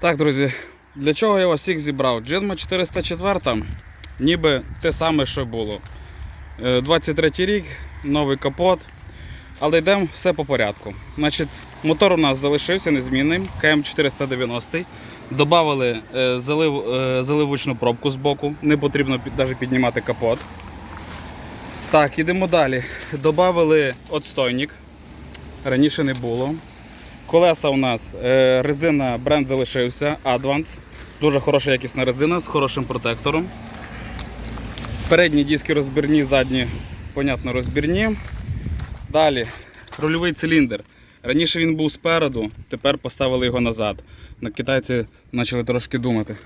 Так, друзі, для чого я вас всіх зібрав? Джинма 404, ніби те саме, що було. Е, 23 рік, новий капот. Але йдемо все по порядку. Значить, мотор у нас залишився незмінним, КМ490. Добавили е, залив, е, заливочну пробку з боку, не потрібно навіть піднімати капот. Так, ідемо далі. Добавили отстойник. Раніше не було. Колеса у нас е, резина бренд залишився Advance. Дуже хороша якісна резина з хорошим протектором. Передні диски розбірні, задні, понятно, розбірні. Далі рульовий циліндр. Раніше він був спереду, тепер поставили його назад. На китайці почали трошки думати.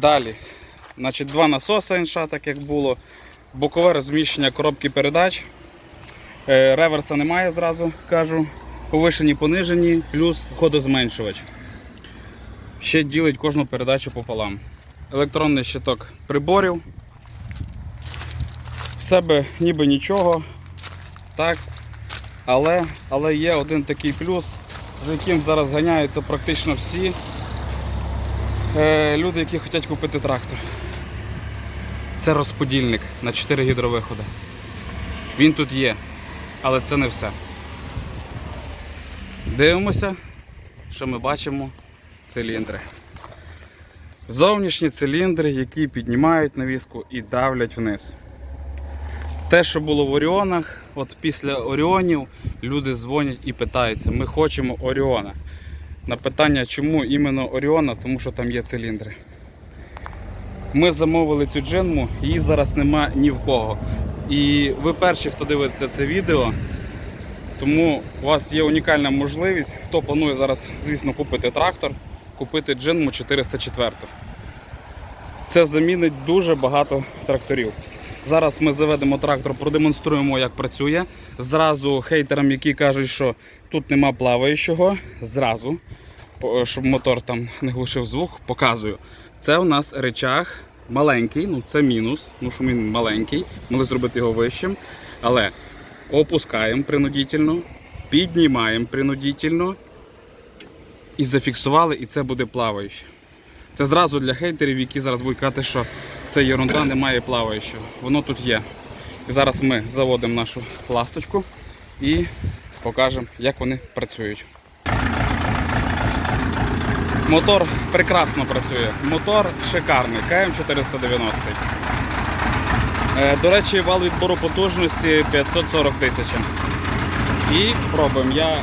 Далі. Значить, два насоси інша, так як було. Бокове розміщення коробки передач. Е, Реверса немає, зразу кажу. Повишені, понижені, плюс ходозменшувач. Ще ділить кожну передачу пополам. Електронний щиток приборів. В себе ніби нічого. Так. Але, але є один такий плюс, за яким зараз ганяються практично всі е, люди, які хочуть купити трактор. Це розподільник на 4 гідровиходи. Він тут є, але це не все. Дивимося, що ми бачимо циліндри. Зовнішні циліндри, які піднімають навіску і давлять вниз. Те, що було в Оріонах, от після Оріонів люди дзвонять і питаються, ми хочемо Оріона. На питання, чому іменно Оріона, тому що там є циліндри. Ми замовили цю джинму, її зараз нема ні в кого. І ви перші, хто дивиться це відео, тому у вас є унікальна можливість, хто планує зараз, звісно, купити трактор, купити джинму 404. Це замінить дуже багато тракторів. Зараз ми заведемо трактор, продемонструємо, як працює. Зразу хейтерам, які кажуть, що тут нема плаваючого, зразу, щоб мотор там не глушив звук, показую. Це у нас речах маленький, ну це мінус, тому що він маленький, могли зробити його вищим. Але опускаємо принудительно, піднімаємо принудительно і зафіксували, і це буде плаваюче. Це зразу для хейтерів, які зараз будуть казати, що це ерунда, немає плаваючого. Воно тут є. І зараз ми заводимо нашу ласточку і покажемо, як вони працюють. Мотор прекрасно працює. Мотор шикарний, КМ490. Е, До речі, вал відбору потужності 540 тисяч. І пробуємо. Я,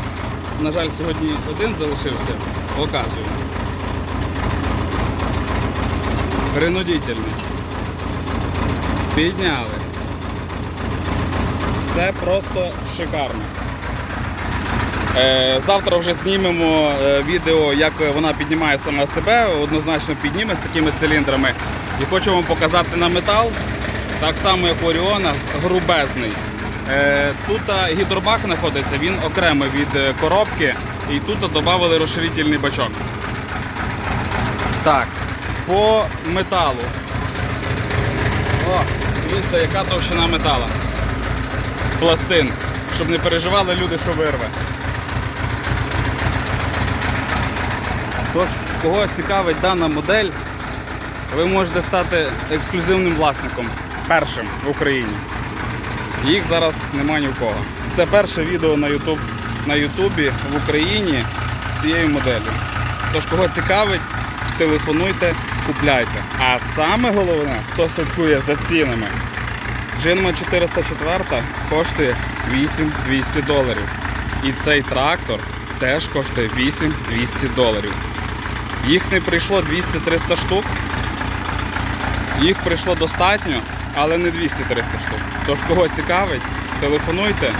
на жаль, сьогодні один залишився, показую. Принудительний. Підняли. Все просто шикарно. Е, Завтра вже знімемо е, відео, як вона піднімає сама себе, однозначно підніме з такими циліндрами. І хочу вам показати на метал, так само як у Оріона, грубезний. Е, Тут гідробак знаходиться, він окремий від коробки, і тут додали розширительний бачок. Так, по металу. О, дивіться, яка товщина метала. Пластин. Щоб не переживали люди, що вирве. Тож, кого цікавить дана модель, ви можете стати ексклюзивним власником, першим в Україні. Їх зараз немає ні в кого. Це перше відео на YouTube, на Ютубі в Україні з цією моделлю. Тож, кого цікавить, телефонуйте, купляйте. А саме головне, хто слідкує за цінами, Джинма 404 коштує 8200 доларів. І цей трактор теж коштує 8200 доларів. Їх не прийшло 200-300 штук. Їх прийшло достатньо, але не 200-300 штук. Тож, кого цікавить, телефонуйте.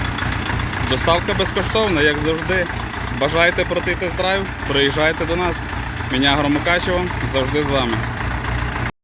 Доставка безкоштовна, як завжди. Бажаєте проти тест-драйв, приїжджайте до нас. Меня Громокачево завжди з вами.